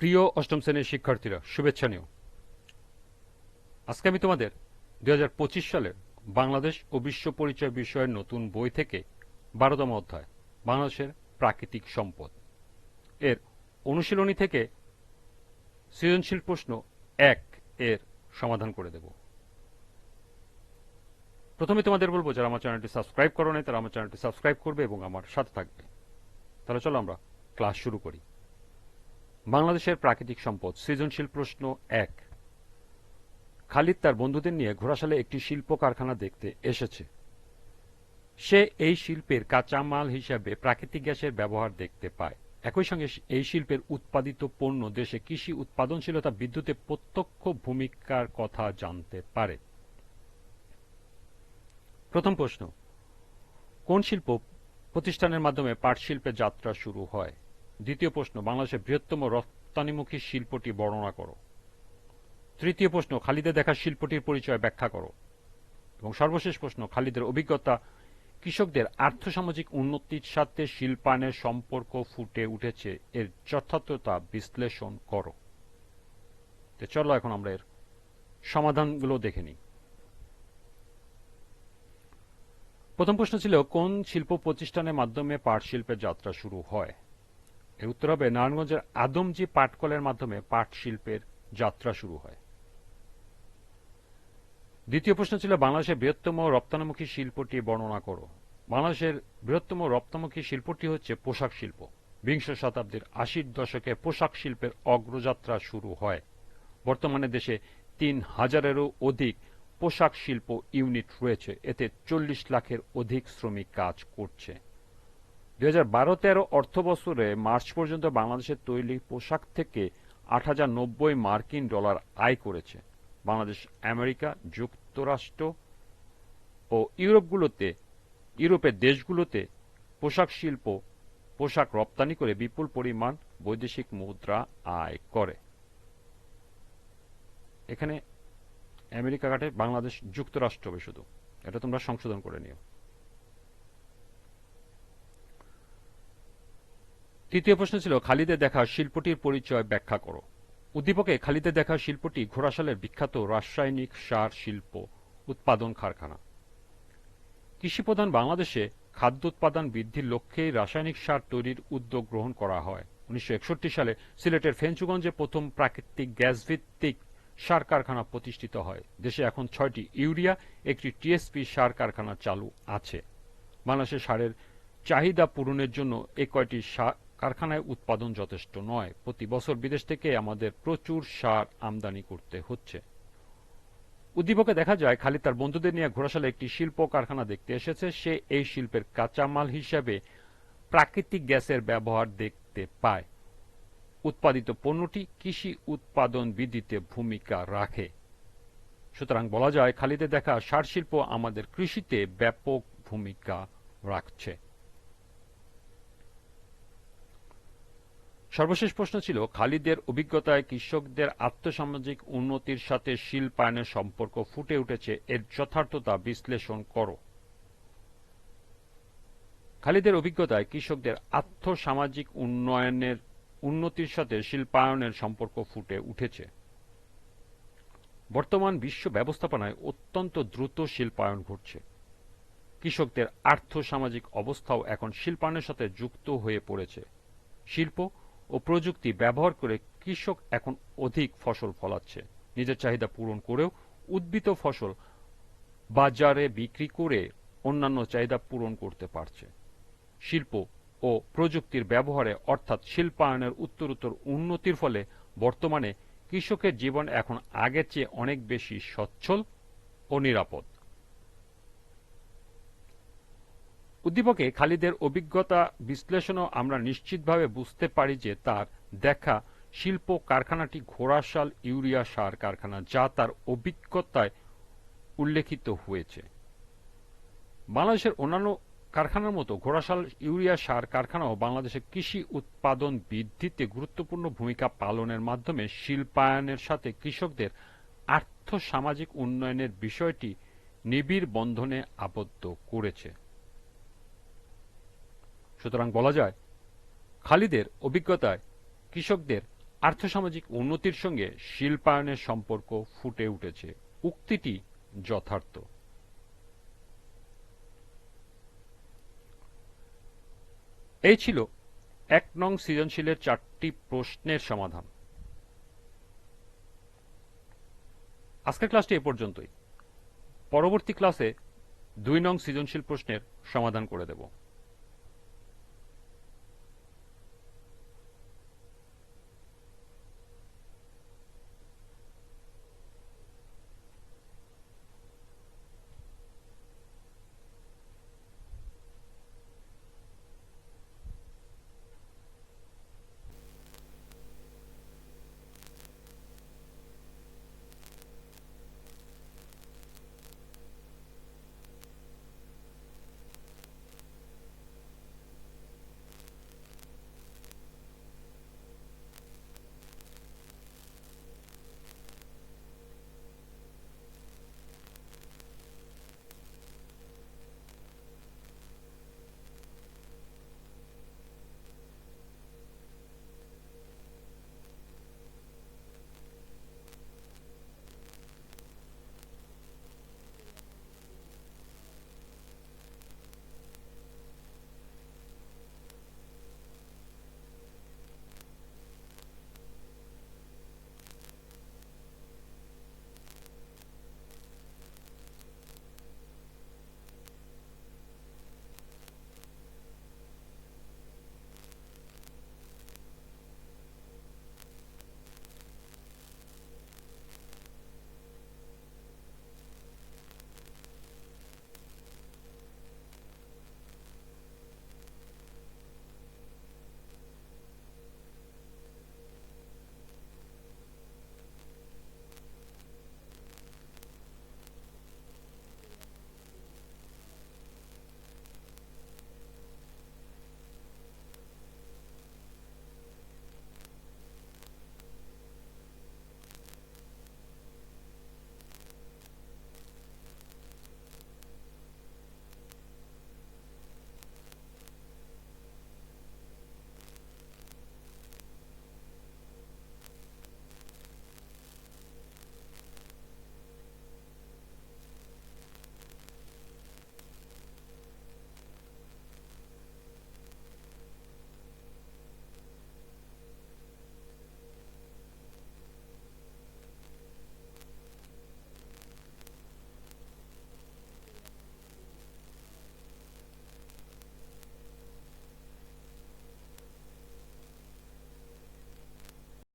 প্রিয় অষ্টম শ্রেণির শিক্ষার্থীরা, শুভেচ্ছা নিও। আজকে আমি তোমাদের দু সালের বাংলাদেশ ও বিশ্ব পরিচয় বিষয়ের নতুন বই থেকে বারোতম অধ্যায়, বাংলাদেশের প্রাকৃতিক সম্পদ। এর অনুশীলনী থেকে সৃজনশীল প্রশ্ন এক এর সমাধান করে দেব। প্রথমে তোমাদের বলব, যারা আমার চ্যানেলটি সাবস্ক্রাইব করো নাই, তারা আমার চ্যানেলটি সাবস্ক্রাইব করবে এবং আমার সাথে থাকবে। তাহলে চলো আমরা ক্লাস শুরু করি। বাংলাদেশের প্রাকৃতিক সম্পদ, সৃজনশীল প্রশ্ন এক। খালিদ তার বন্ধুদের নিয়ে ঘোড়াশালে একটি শিল্প কারখানা দেখতে এসেছে। সে এই শিল্পের কাঁচামাল হিসাবে প্রাকৃতিক গ্যাসের ব্যবহার দেখতে পায়। একই সঙ্গে এই শিল্পের উৎপাদিত পণ্য দেশে কৃষি উৎপাদনশীলতা, বিদ্যুতে প্রত্যক্ষ ভূমিকার কথা জানতে পারে। প্রথম প্রশ্ন, কোন শিল্প প্রতিষ্ঠানের মাধ্যমে পাট শিল্পের যাত্রা শুরু হয়? দ্বিতীয় প্রশ্ন, বাংলাদেশের বৃহত্তম রপ্তানিমুখী শিল্পটি বর্ণনা করো। তৃতীয় প্রশ্ন খালিদে দেখা শিল্পটির পরিচয় ব্যাখ্যা করো। এবং সর্বশেষ প্রশ্ন, খালিদের অভিজ্ঞতা কৃষকদের আর্থসামাজিক উন্নতির সাথে শিল্পায়নের সম্পর্ক ফুটে উঠেছে। এর যথার্থতা বিশ্লেষণ করো। তো চলো এখন আমরা এর সমাধানগুলো দেখে নিই। প্রথম প্রশ্ন ছিল, কোন শিল্প প্রতিষ্ঠানের মাধ্যমে পাট শিল্পের যাত্রা শুরু হয়? এর উত্তর হবে নারায়ণগঞ্জের আদমজি পাটকলের মাধ্যমে পাট শিল্পের যাত্রা শুরু হয়। দ্বিতীয় প্রশ্ন ছিল, বাংলাদেশের বৃহত্তম রপ্তানিমুখী শিল্পটি বর্ণনা করো। বাংলাদেশের বৃহত্তম রপ্তানিমুখী শিল্পটি হচ্ছে পোশাক শিল্প। বিংশ শতাব্দীর আশির দশকে পোশাক শিল্পের অগ্রযাত্রা শুরু হয়। বর্তমানে দেশে তিন হাজারেরও অধিক পোশাক শিল্প ইউনিট রয়েছে। এতে চল্লিশ লাখের অধিক শ্রমিক কাজ করছে। দুই হাজার বারো তেরো অর্থ বছরে মার্চ পর্যন্ত বাংলাদেশের তৈরি পোশাক থেকে আট হাজার নব্বই মার্কিন ডলার আয় করেছে। বাংলাদেশ, আমেরিকা, যুক্তরাষ্ট্র ও ইউরোপগুলোতে, ইউরোপের দেশগুলোতে পোশাক শিল্প, পোশাক রপ্তানি করে বিপুল পরিমাণ বৈদেশিক মুদ্রা আয় করে। এখানে আমেরিকা কাটে বাংলাদেশ, যুক্তরাষ্ট্র হবে শুধু। এটা তোমরা সংশোধন করে নিও। তৃতীয় প্রশ্ন ছিল খালিদে দেখা শিল্পটির পরিচয় ব্যাখ্যা করো। উদ্দীপকে খালিদে দেখা শিল্পটি ঘোড়াশালের বিখ্যাত রাসায়নিক সার শিল্প উৎপাদন কারখানা। কৃষিপ্রধান বাংলাদেশে খাদ্য উৎপাদন বৃদ্ধির লক্ষ্যে রাসায়নিক সার তৈরির উদ্যোগ গ্রহণ করা হয়। উনিশশো একষট্টি সালে সিলেটের ফেঞ্চুগঞ্জে প্রথম প্রাকৃতিক গ্যাস ভিত্তিক সার কারখানা প্রতিষ্ঠিত হয়। দেশে এখন ছয়টি ইউরিয়া, একটি টিএসপি সার কারখানা চালু আছে। বাংলাদেশের সারের চাহিদা পূরণের জন্য এ কয়টি কারখানায় উৎপাদন যথেষ্ট নয়। প্রতি বছর বিদেশ থেকে আমাদের প্রচুর সার আমদানি করতে হচ্ছে। উদ্দীপকে দেখা যায়, খালি তার বন্ধুদের নিয়ে ঘোড়াশালে একটি শিল্প কারখানা দেখতে এসেছে। সে এই শিল্পের কাঁচামাল হিসাবে প্রাকৃতিক গ্যাসের ব্যবহার দেখতে পায়। উৎপাদিত পণ্যটি কৃষি উৎপাদন বৃদ্ধিতে ভূমিকা রাখে। সুতরাং বলা যায় খালিদে দেখা সার শিল্প আমাদের কৃষিতে ব্যাপক ভূমিকা রাখছে। সর্বশেষ প্রশ্ন ছিল, খালিদের অভিজ্ঞতায় কৃষকদের আর্থসামাজিক উন্নতির সাথে শিল্পায়নের সম্পর্ক ফুটে উঠেছে, এর যথার্থতা বিশ্লেষণ করো। খালিদের অভিজ্ঞতায় কৃষকদের আর্থসামাজিক উন্নয়নের, উন্নতির সাথে শিল্পায়নের সম্পর্ক ফুটে উঠেছে। বর্তমান বিশ্ব ব্যবস্থাপনায় অত্যন্ত দ্রুত শিল্পায়ন ঘটছে। কৃষকদের আর্থসামাজিক অবস্থাও এখন শিল্পায়নের সাথে যুক্ত হয়ে পড়েছে। শিল্প ও প্রযুক্তি ব্যবহার করে কৃষক এখন অধিক ফসল ফলাচ্ছে। নিজের চাহিদা পূরণ করেও উদ্ভিত ফসল বাজারে বিক্রি করে অন্যান্য চাহিদা পূরণ করতে পারছে। শিল্প ও প্রযুক্তির ব্যবহারে অর্থাৎ শিল্পায়নের উত্তরোত্তর উন্নতির ফলে বর্তমানে কৃষকের জীবন এখন আগের চেয়ে অনেক বেশি সচ্ছল ও নিরাপদ। উদ্দীপকে খালিদের অভিজ্ঞতা বিশ্লেষণও আমরা নিশ্চিতভাবে বুঝতে পারি যে তার দেখা শিল্প কারখানাটি ঘোড়াশাল ইউরিয়া সার কারখানা, যা তার অভিজ্ঞতায় উল্লেখিত হয়েছে। বাংলাদেশের অন্যান্য কারখানার মতো ঘোড়াশাল ইউরিয়া সার কারখানাও বাংলাদেশের কৃষি উৎপাদন বৃদ্ধিতে গুরুত্বপূর্ণ ভূমিকা পালনের মাধ্যমে শিল্পায়নের সাথে কৃষকদের আর্থ সামাজিক উন্নয়নের বিষয়টি নিবিড় বন্ধনে আবদ্ধ করেছে। সুতরাং বলা যায়, খালিদের অভিজ্ঞতায় কৃষকদের আর্থসামাজিক উন্নতির সঙ্গে শিল্পায়নের সম্পর্ক ফুটে উঠেছে। উক্তিটি যথার্থ। এই ছিল এক নং সৃজনশীলের চারটি প্রশ্নের সমাধান। আজকের ক্লাসটি এ পর্যন্তই। পরবর্তী ক্লাসে দুই নং সৃজনশীল প্রশ্নের সমাধান করে দেব।